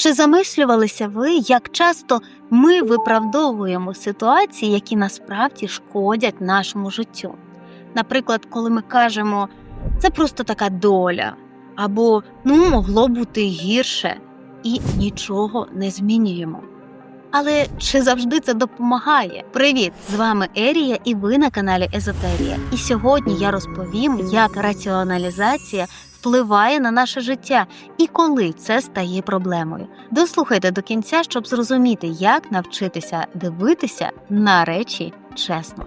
Чи замислювалися ви, як часто ми виправдовуємо ситуації, які насправді шкодять нашому життю? Наприклад, коли ми кажемо це просто така доля, або ну могло бути гірше, і нічого не змінюємо. Але чи завжди це допомагає? Привіт! З вами Ерія, і ви на каналі Езотерія. І сьогодні я розповім, як раціоналізація впливає на наше життя і коли це стає проблемою. Дослухайте до кінця, щоб зрозуміти, як навчитися дивитися на речі чесно.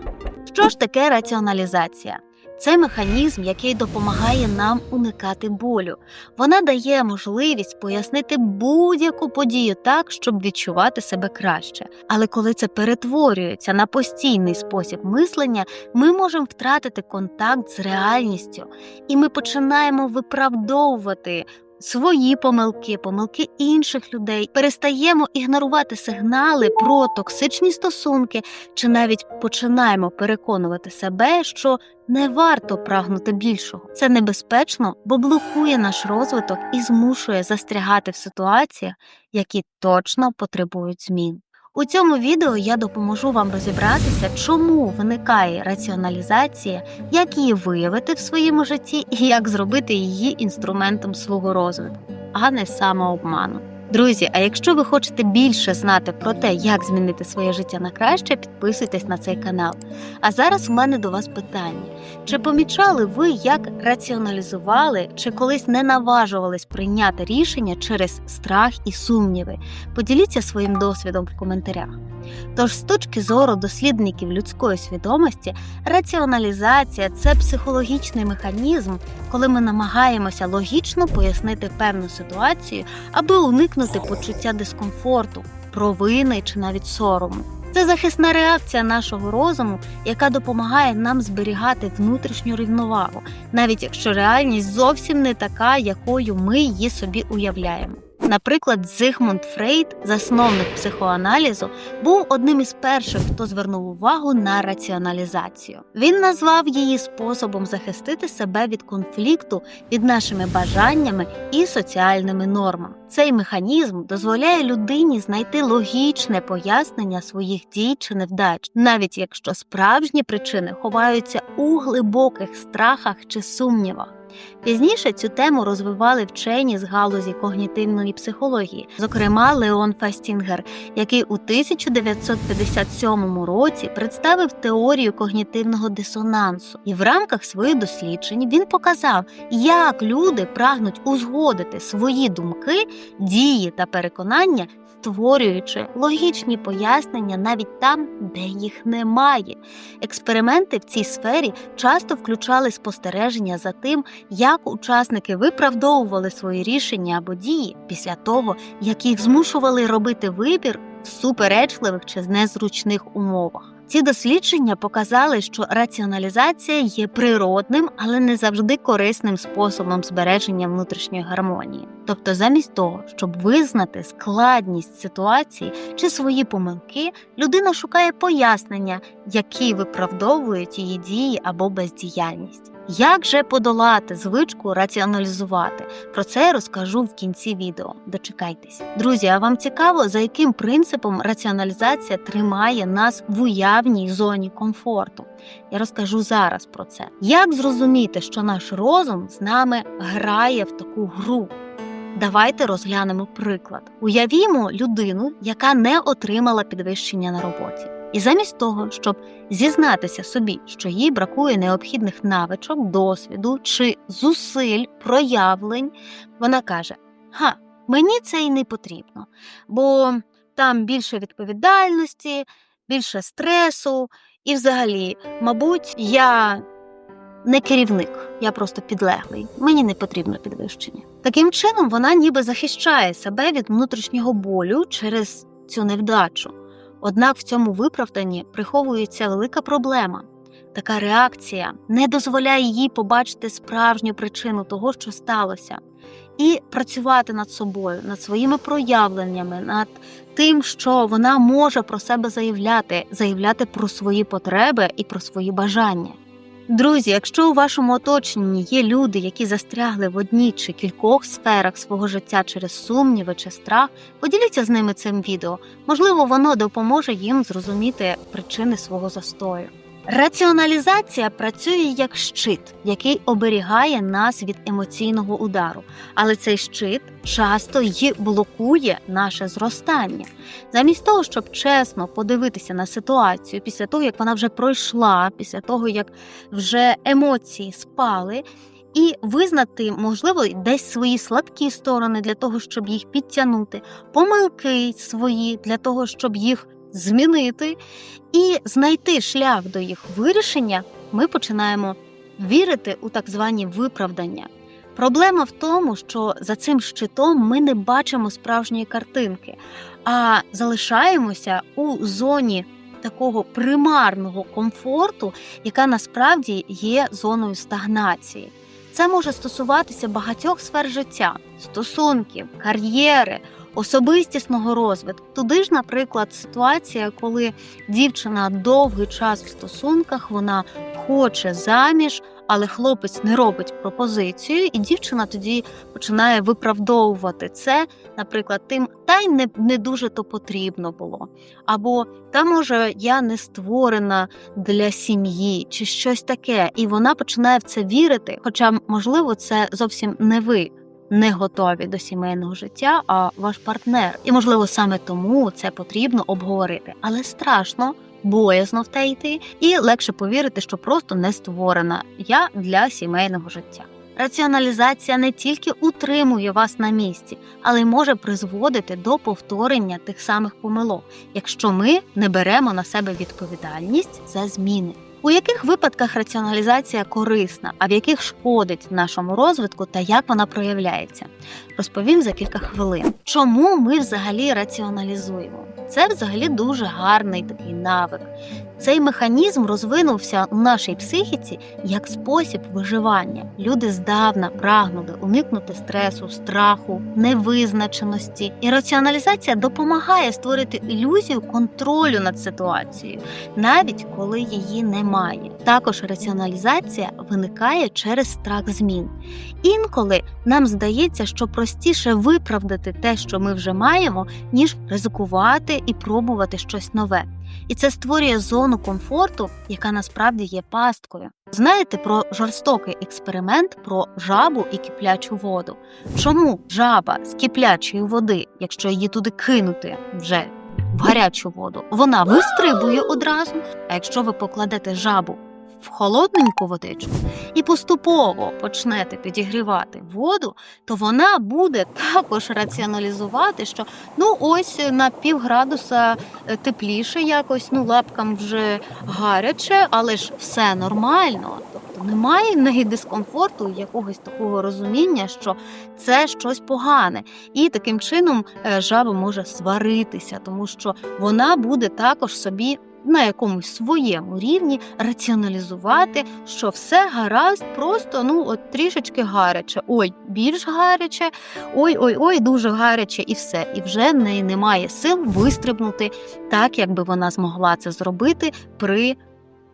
Що ж таке раціоналізація? Це механізм, який допомагає нам уникати болю. Вона дає можливість пояснити будь-яку подію так, щоб відчувати себе краще. Але коли це перетворюється на постійний спосіб мислення, ми можемо втратити контакт з реальністю, і ми починаємо виправдовувати. Свої помилки, помилки інших людей, перестаємо ігнорувати сигнали про токсичні стосунки, чи навіть починаємо переконувати себе, що не варто прагнути більшого. Це небезпечно, бо блокує наш розвиток і змушує застрягати в ситуаціях, які точно потребують змін. У цьому відео я допоможу вам розібратися, чому виникає раціоналізація, як її виявити в своєму житті і як зробити її інструментом свого розвитку, а не самообману. Друзі, а якщо ви хочете більше знати про те, як змінити своє життя на краще, підписуйтесь на цей канал. А зараз в мене до вас питання: чи помічали ви, як раціоналізували, чи колись не наважувались прийняти рішення через страх і сумніви? Поділіться своїм досвідом в коментарях. Тож, з точки зору дослідників людської свідомості, раціоналізація це психологічний механізм, коли ми намагаємося логічно пояснити певну ситуацію, аби уникнути почуття дискомфорту, провини чи навіть сорому. Це захисна реакція нашого розуму, яка допомагає нам зберігати внутрішню рівновагу, навіть якщо реальність зовсім не така, якою ми її собі уявляємо. Наприклад, Зигмунд Фрейд, засновник психоаналізу, був одним із перших, хто звернув увагу на раціоналізацію. Він назвав її способом захистити себе від конфлікту від нашими бажаннями і соціальними нормами. Цей механізм дозволяє людині знайти логічне пояснення своїх дій чи невдач, навіть якщо справжні причини ховаються у глибоких страхах чи сумнівах. Пізніше цю тему розвивали вчені з галузі когнітивної психології, зокрема Леон Фастінгер, який у 1957 році представив теорію когнітивного дисонансу, і в рамках своїх досліджень він показав, як люди прагнуть узгодити свої думки, дії та переконання. Створюючи логічні пояснення навіть там, де їх немає. Експерименти в цій сфері часто включали спостереження за тим, як учасники виправдовували свої рішення або дії після того, як їх змушували робити вибір в суперечливих чи незручних умовах. Ці дослідження показали, що раціоналізація є природним, але не завжди корисним способом збереження внутрішньої гармонії. Тобто, замість того, щоб визнати складність ситуації чи свої помилки, людина шукає пояснення, які виправдовують її дії або бездіяльність. Як же подолати звичку раціоналізувати? Про це я розкажу в кінці відео. Дочекайтесь. Друзі, а вам цікаво, за яким принципом раціоналізація тримає нас в уявній зоні комфорту? Я розкажу зараз про це. Як зрозуміти, що наш розум з нами грає в таку гру? Давайте розглянемо приклад. Уявімо людину, яка не отримала підвищення на роботі. І замість того, щоб зізнатися собі, що їй бракує необхідних навичок, досвіду чи зусиль, проявлень, вона каже: Ха, мені це й не потрібно, бо там більше відповідальності, більше стресу, і взагалі, мабуть, я не керівник, я просто підлеглий. Мені не потрібно підвищення. Таким чином, вона ніби захищає себе від внутрішнього болю через цю невдачу. Однак в цьому виправданні приховується велика проблема. Така реакція не дозволяє їй побачити справжню причину того, що сталося, і працювати над собою, над своїми проявленнями, над тим, що вона може про себе заявляти, заявляти про свої потреби і про свої бажання. Друзі, якщо у вашому оточенні є люди, які застрягли в одній чи кількох сферах свого життя через сумніви чи страх, поділіться з ними цим відео. Можливо, воно допоможе їм зрозуміти причини свого застою. Раціоналізація працює як щит, який оберігає нас від емоційного удару, але цей щит часто й блокує наше зростання. Замість того, щоб чесно подивитися на ситуацію після того, як вона вже пройшла, після того як вже емоції спали. І визнати, можливо, десь свої слабкі сторони для того, щоб їх підтягнути, помилки свої для того, щоб їх змінити, і знайти шлях до їх вирішення, ми починаємо вірити у так звані виправдання. Проблема в тому, що за цим щитом ми не бачимо справжньої картинки, а залишаємося у зоні такого примарного комфорту, яка насправді є зоною стагнації. Це може стосуватися багатьох сфер життя: стосунків, кар'єри, особистісного розвитку. Туди ж, наприклад, ситуація, коли дівчина довгий час в стосунках, вона хоче заміж, але хлопець не робить пропозицію, і дівчина тоді починає виправдовувати це, наприклад, тим, та й не, не дуже то потрібно було. Або та може я не створена для сім'ї, чи щось таке, і вона починає в це вірити. Хоча, можливо, це зовсім не ви. Не готові до сімейного життя, а ваш партнер. І, можливо, саме тому це потрібно обговорити. Але страшно, боязно в те йти, і легше повірити, що просто не створена я для сімейного життя. Раціоналізація не тільки утримує вас на місці, але й може призводити до повторення тих самих помилок, якщо ми не беремо на себе відповідальність за зміни. У яких випадках раціоналізація корисна, а в яких шкодить нашому розвитку та як вона проявляється, розповім за кілька хвилин. Чому ми взагалі раціоналізуємо? Це взагалі дуже гарний такий навик. Цей механізм розвинувся у нашій психіці як спосіб виживання. Люди здавна прагнули уникнути стресу, страху, невизначеності. І раціоналізація допомагає створити ілюзію контролю над ситуацією, навіть коли її немає. Також раціоналізація виникає через страх змін. Інколи нам здається, що простіше виправдати те, що ми вже маємо, ніж ризикувати і пробувати щось нове. І це створює зону комфорту, яка насправді є пасткою. Знаєте про жорстокий експеримент про жабу і киплячу воду. Чому жаба з киплячої води, якщо її туди кинути вже в гарячу воду, вона вистрибує одразу. А якщо ви покладете жабу в холодненьку водичку і поступово почнете підігрівати воду, то вона буде також раціоналізувати, що ну ось на пів градуса е, тепліше якось, ну лапкам вже гаряче, але ж все нормально. Тобто немає неї дискомфорту, якогось такого розуміння, що це щось погане. І таким чином е, жаба може сваритися, тому що вона буде також собі на якомусь своєму рівні раціоналізувати, що все гаразд, просто ну от трішечки гаряче. Ой, більш гаряче, ой, ой, ой, дуже гаряче, і все. І вже в неї немає сил вистрибнути так, якби вона змогла це зробити при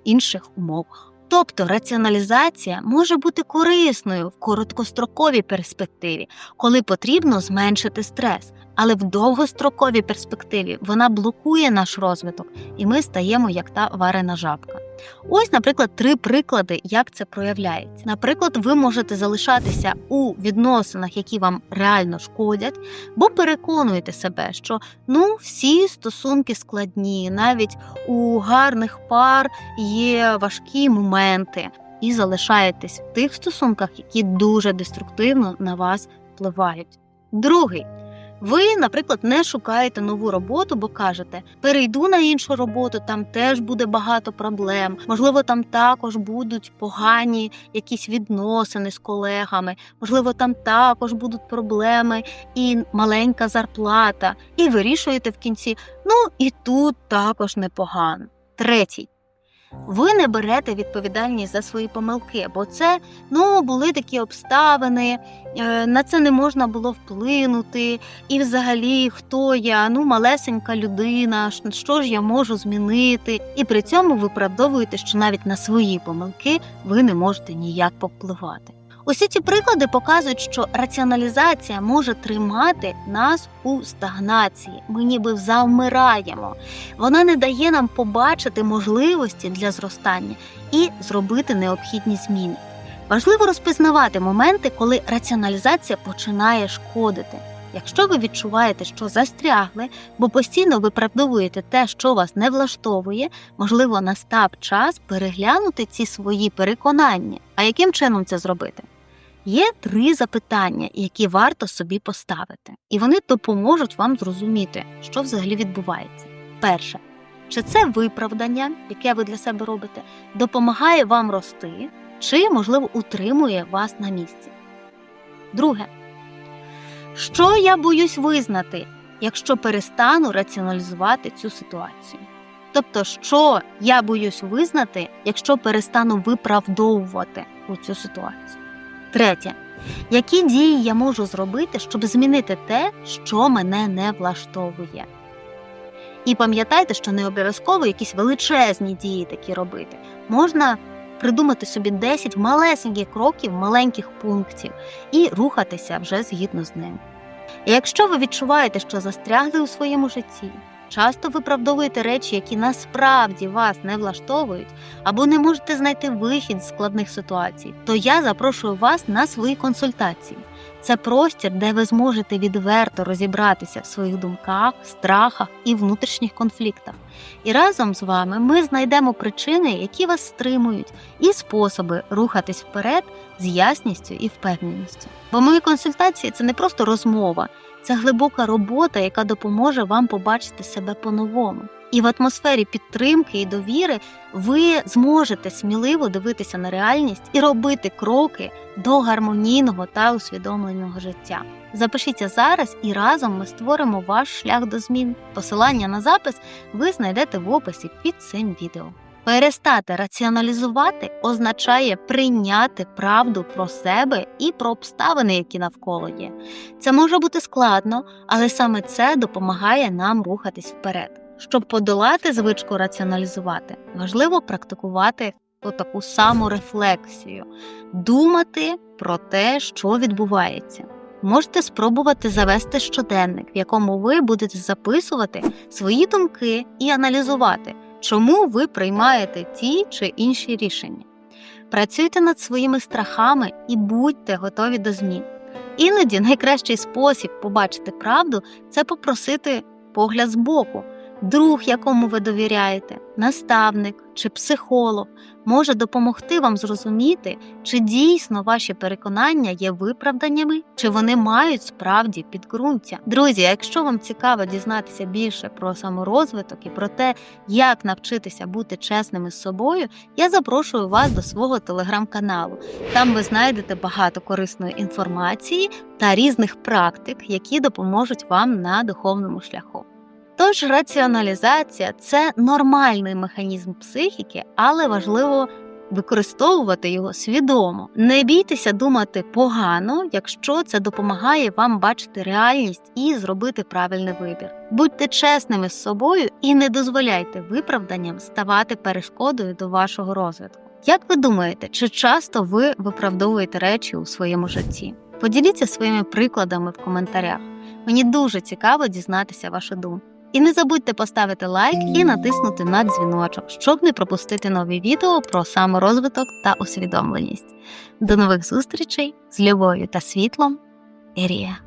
інших умовах. Тобто раціоналізація може бути корисною в короткостроковій перспективі, коли потрібно зменшити стрес, але в довгостроковій перспективі вона блокує наш розвиток, і ми стаємо як та варена жабка. Ось, наприклад, три приклади, як це проявляється. Наприклад, ви можете залишатися у відносинах, які вам реально шкодять, бо переконуєте себе, що ну всі стосунки складні, навіть у гарних пар є важкі моменти, і залишаєтесь в тих стосунках, які дуже деструктивно на вас впливають. Другий. Ви, наприклад, не шукаєте нову роботу, бо кажете, перейду на іншу роботу, там теж буде багато проблем. Можливо, там також будуть погані якісь відносини з колегами, можливо, там також будуть проблеми і маленька зарплата. І вирішуєте в кінці, ну і тут також непогано. Третій. Ви не берете відповідальність за свої помилки, бо це ну були такі обставини, е, на це не можна було вплинути. І, взагалі, хто я? Ну, малесенька людина, що ж я можу змінити? І при цьому виправдовуєте, що навіть на свої помилки ви не можете ніяк повпливати. Усі ці приклади показують, що раціоналізація може тримати нас у стагнації. Ми ніби завмираємо. Вона не дає нам побачити можливості для зростання і зробити необхідні зміни. Важливо розпізнавати моменти, коли раціоналізація починає шкодити. Якщо ви відчуваєте, що застрягли, бо постійно виправдовуєте те, що вас не влаштовує, можливо, настав час переглянути ці свої переконання. А яким чином це зробити? Є три запитання, які варто собі поставити, і вони допоможуть вам зрозуміти, що взагалі відбувається. Перше, чи це виправдання, яке ви для себе робите, допомагає вам рости, чи, можливо, утримує вас на місці. Друге, що я боюсь визнати, якщо перестану раціоналізувати цю ситуацію? Тобто, що я боюсь визнати, якщо перестану виправдовувати у цю ситуацію? Третє, які дії я можу зробити, щоб змінити те, що мене не влаштовує? І пам'ятайте, що не обов'язково якісь величезні дії такі робити. Можна придумати собі 10 малесеньких кроків, маленьких пунктів і рухатися вже згідно з ним. І якщо ви відчуваєте, що застрягли у своєму житті, часто виправдовуєте речі, які насправді вас не влаштовують, або не можете знайти вихід з складних ситуацій, то я запрошую вас на свої консультації. Це простір, де ви зможете відверто розібратися в своїх думках, страхах і внутрішніх конфліктах. І разом з вами ми знайдемо причини, які вас стримують, і способи рухатись вперед з ясністю і впевненістю. Бо мої консультації це не просто розмова, це глибока робота, яка допоможе вам побачити себе по-новому. І в атмосфері підтримки і довіри ви зможете сміливо дивитися на реальність і робити кроки до гармонійного та усвідомленого життя. Запишіться зараз і разом ми створимо ваш шлях до змін. Посилання на запис ви знайдете в описі під цим відео. Перестати раціоналізувати означає прийняти правду про себе і про обставини, які навколо є. Це може бути складно, але саме це допомагає нам рухатись вперед. Щоб подолати звичку раціоналізувати, важливо практикувати таку саморефлексію, думати про те, що відбувається. Можете спробувати завести щоденник, в якому ви будете записувати свої думки і аналізувати, чому ви приймаєте ті чи інші рішення. Працюйте над своїми страхами і будьте готові до змін. Іноді найкращий спосіб побачити правду це попросити погляд збоку. Друг, якому ви довіряєте, наставник чи психолог може допомогти вам зрозуміти, чи дійсно ваші переконання є виправданнями, чи вони мають справді підґрунтя. Друзі, якщо вам цікаво дізнатися більше про саморозвиток і про те, як навчитися бути чесними з собою, я запрошую вас до свого телеграм-каналу. Там ви знайдете багато корисної інформації та різних практик, які допоможуть вам на духовному шляху. Тож раціоналізація це нормальний механізм психіки, але важливо використовувати його свідомо. Не бійтеся думати погано, якщо це допомагає вам бачити реальність і зробити правильний вибір. Будьте чесними з собою і не дозволяйте виправданням ставати перешкодою до вашого розвитку. Як ви думаєте, чи часто ви виправдовуєте речі у своєму житті? Поділіться своїми прикладами в коментарях. Мені дуже цікаво дізнатися вашу думку. І не забудьте поставити лайк і натиснути на дзвіночок, щоб не пропустити нові відео про саморозвиток та усвідомленість. До нових зустрічей з любов'ю та світлом. Ірія.